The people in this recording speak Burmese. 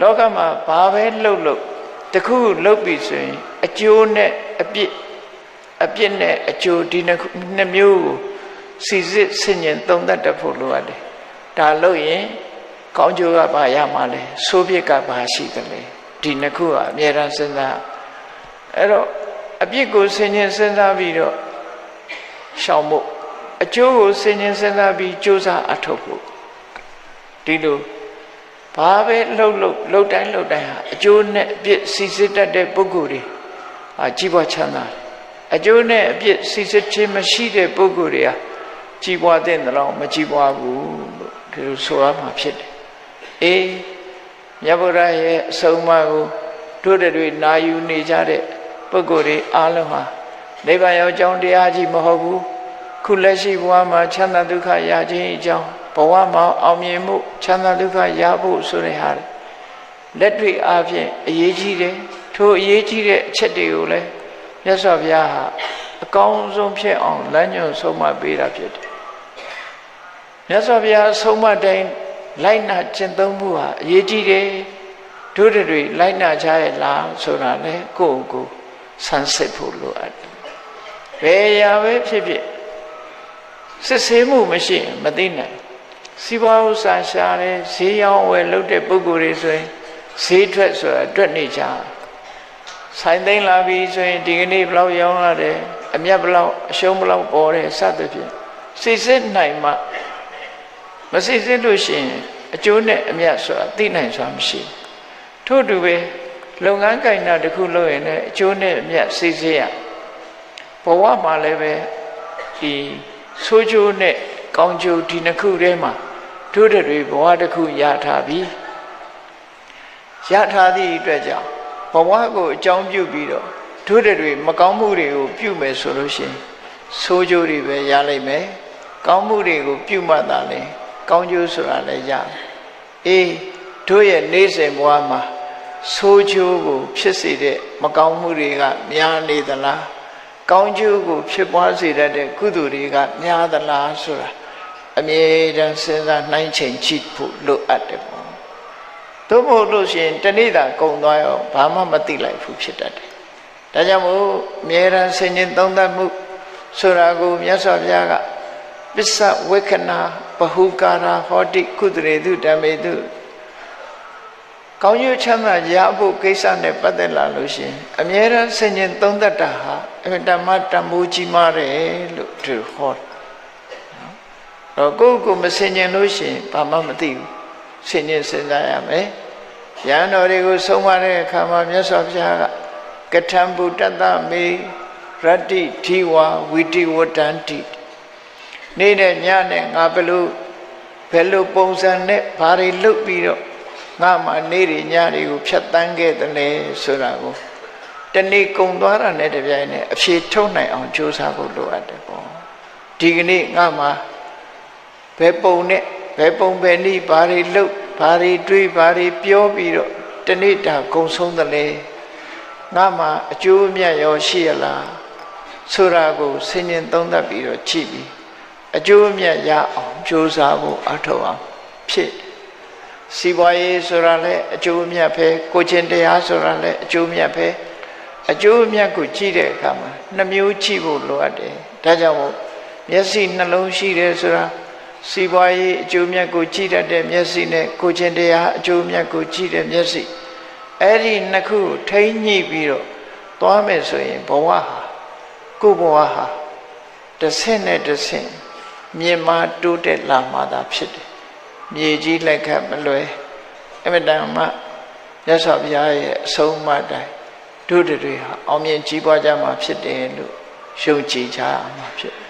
လောကမှာဘာပဲလှုပ်လှုပ်တခုလှုပ်ပြီဆိုရင်အကျိုးနဲ့အပြစ်အပြစ်နဲ့အကျိုးဒီနှစ်ခုနှစ်မျိုးကိုစီစစ်ဆင်ញင်သုံးသပ်တတ်ဖို့လိုအပ်တယ်ဒါလို့ရင်ကောင်းကျိုးကဘာရမှာလဲဆိုးပြစ်ကဘာရှိသလဲဒီနှစ်ခုကအမြဲတမ်းစဉ်းစားအဲ့တော့အပြစ်ကိုဆင်ញင်စဉ်းစားပြီးတော့ရှောင်ဖို့အကျိုးကိုဆင်ញင်စဉ်းစားပြီးကြိုးစားအထောက်ဖို့ဒီလို ဘာပဲလှုပ်လှုပ်လှုပ်တိုင်းလှုပ်တိုင်းဟာအကျိုးနဲ့အပြစ်စီစစ်တတ်တဲ့ပုဂ္ဂိုလ်တွေဟာကြီးပွားချမ်းသာတယ်အကျိုးနဲ့အပြစ်စီစစ်ခြင်းမရှိတဲ့ပုဂ္ဂိုလ်တွေဟာကြီးပွားတဲ့နှလုံးမကြီးပွားဘူးလို့ဒီလိုဆိုရမှာဖြစ်တယ်အေးမြတ်ဗုဒ္ဓရဲ့အဆုံးအမကိုတို့တွေနာယူနေကြတဲ့ပုဂ္ဂိုလ်တွေအားလုံးဟာနိဗ္ဗာန်ရောက်ကြောင်းတရားကြီးမဟုတ်ဘူးခုလက်ရှိဘဝမှာချမ်းသာဒုက္ခရခြင်းအကြောင်းဘ ဝမှာအောင်မြင်မှုချမ်းသာဒုက္ခရဖို့ဆိုတဲ့ဟာလက်တွေ့အားဖြင့်အရေးကြီးတယ်ထိုအရေးကြီးတဲ့အချက်တွေကိုလည်းမြတ်စွာဘုရားဟာအကောင်းဆုံးဖြစ်အောင်လမ်းညွှန်ဆုံးမပေးတာဖြစ်တယ်မြတ်စွာဘုရားဆုံးမတိုင်းလိုက်နာကျင့်သုံးမှုဟာအရေးကြီးတယ်တို့တွေလိုက်နာကြရဲ့လားဆိုတာလေကိုယ့်ကိုယ်ဆန်းစစ်ဖို့လိုအပ်တယ်ဘယ်ရာပဲဖြစ်ဖြစ်စစ်ဆေးမှုမရှိရင်မသိနိုင် စီးပွားဥစ္စာရှာတယ်ဈေးရောင်းဝယ်လုပ်တဲ့ပုဂ္ဂိုလ်တွေဆိုရင်ဈေးထွက်ဆိုတာတွက်နေကြဆိုင်သိမ်းလာပြီဆိုရင်ဒီကနေ့ဘလောက်ရောင်းလာတယ်အမြတ်ဘလောက်အရှုံးဘလောက်ပေါ်တယ်စသဖြင့်စိတ်စစ်နိုင်မှမစိတ်စစ်လို့ရှိရင်အကျိုးနဲ့အမြတ်ဆိုတာသိနိုင်စွာမရှိထို့တူပဲလုပ်ငန်းကိုင်တာတစ်ခုလုပ်ရင်လည်းအကျိုးနဲ့အမြတ်စိတ်စစ်ရဘဝမှာလည်းပဲဒီဆိုးကျိုးနဲ့ကောင်းကျိုးဒီနှစ်ခုထဲမှာ တို့တွေဘဝတစ်ခုရထားပြီရထားသည့်အတွက်ကြောင့်ဘဝကိုအကြောင်းပြုပြီးတော့တို့တွေမကောင်းမှုတွေကိုပြုမယ်ဆိုလို့ရှိရင်ဆိုးကျိုးတွေပဲရလိမ့်မယ်ကောင်းမှုတွေကိုပြုမှသာလေကောင်းကျိုးဆိုတာလည်းရအေးတို့ရဲ့နေစဉ်ဘဝမှာဆိုးကျိုးကိုဖြစ်စေတဲ့မကောင်းမှုတွေကများနေသလားကောင်းကျိုးကိုဖြစ်ပွားစေတတ်တဲ့ကုသိုလ်တွေကများသလားဆိုတာ အမြဲတမ်းစဉ်းစားနှိုင်းချိန်ကြည့်ဖို့လိုအပ်တယ်ပေါ့သို့မဟုတ်လို့ရှိရင်တဏိတာကုံသွားရောဘာမှမသိလိုက်ဘူးဖြစ်တတ်တယ်ဒါကြောင့်မို့အမြဲတမ်းဆင်ញင်သုံးသပ်မှုဆိုတာကိုမြတ်စွာဘုရားကပစ္စဝေခနာဘဟုကာရာဟောတိကုသရေတုဓမ္မေတုကောင်းကျိုးချမ်းသာရဖို့ကိစ္စနဲ့ပတ်သက်လာလို့ရှိရင်အမြဲတမ်းဆင်ញင်သုံးသပ်တာဟာအမြဲတမ်းတမိုးကြီးမားတယ်လို့သူဟော တော့ကိုယ့်ကိုမဆင်ញင်လို့ရှိရင်ဘာမှမသိဘူးဆင်ញင်စဉ်းစားရမယ်ရဟန်းတော်တွေကိုဆုံးမတဲ့အခါမှာမြတ်စွာဘုရားကကထံဗုဒ္ဓတမေရတ္တိဓိဝဝိတိဝတ္တန္တိနေတဲ့ညနဲ့ငါဘယ်လိုဘယ်လိုပုံစံနဲ့ဘာတွေလုပ်ပြီးတော့ငါမှနေရညတွေကိုဖြတ်တန်းခဲ့တယ်လေဆိုတာကိုတနေ့ကုံသွားတာနဲ့တပြိုင်နက်အဖြေထုတ်နိုင်အောင်ကြိုးစားဖို့လိုအပ်တယ်ပေါ့ဒီကနေ့ငါမှ ဘယ်ပုံနဲ့ဘယ်ပုံပဲနည်းဘာတွေလုပ်ဘာတွေတွေးဘာတွေပြောပြီးတော့တနေ့တာကုံဆုံးတယ်လေငါမှအကျိုးမြတ်ရောရှိရလားဆိုတာကိုဆင်ញင်သုံးသပ်ပြီးတော့ကြည့်ပြီးအကျိုးမြတ်ရအောင်ကြိုးစားဖို့အထောက်အောင်ဖြစ်စီးပွားရေးဆိုတာလည်းအကျိုးမြတ်ပဲကိုချင်းတရားဆိုတာလည်းအကျိုးမြတ်ပဲအကျိုးမြတ်ကိုကြည့်တဲ့အခါမှာနှမျိုးကြည့်ဖို့လိုအပ်တယ်ဒါကြောင့်မို့မျက်စိနှလုံးရှိတယ်ဆိုတာ စီးပွားရေးအကျိုးမြတ်ကိုကြည့်တတ်တဲ့မျက်စိနဲ့ကိုချင်းတရားအကျိုးမြတ်ကိုကြည့်တဲ့မျက်စိအဲ့ဒီနှစ်ခုထိမ့်ညှိပြီးတော့သွားမယ်ဆိုရင်ဘဝဟာကိုယ်ဘဝဟာတစ်ဆင့်နဲ့တစ်ဆင့်မြင်မာတိုးတက်လာမှသာဖြစ်တယ်မြေကြီးလက်ခတ်မလွယ်အမတန်မှရသော်ဘုရားရဲ့အဆုံးအမတိုင်းတို့တွေဟာအောင်မြင်ကြီးပွားကြမှာဖြစ်တယ်လို့ရှုံကြည်ကြမှာဖြစ်တယ်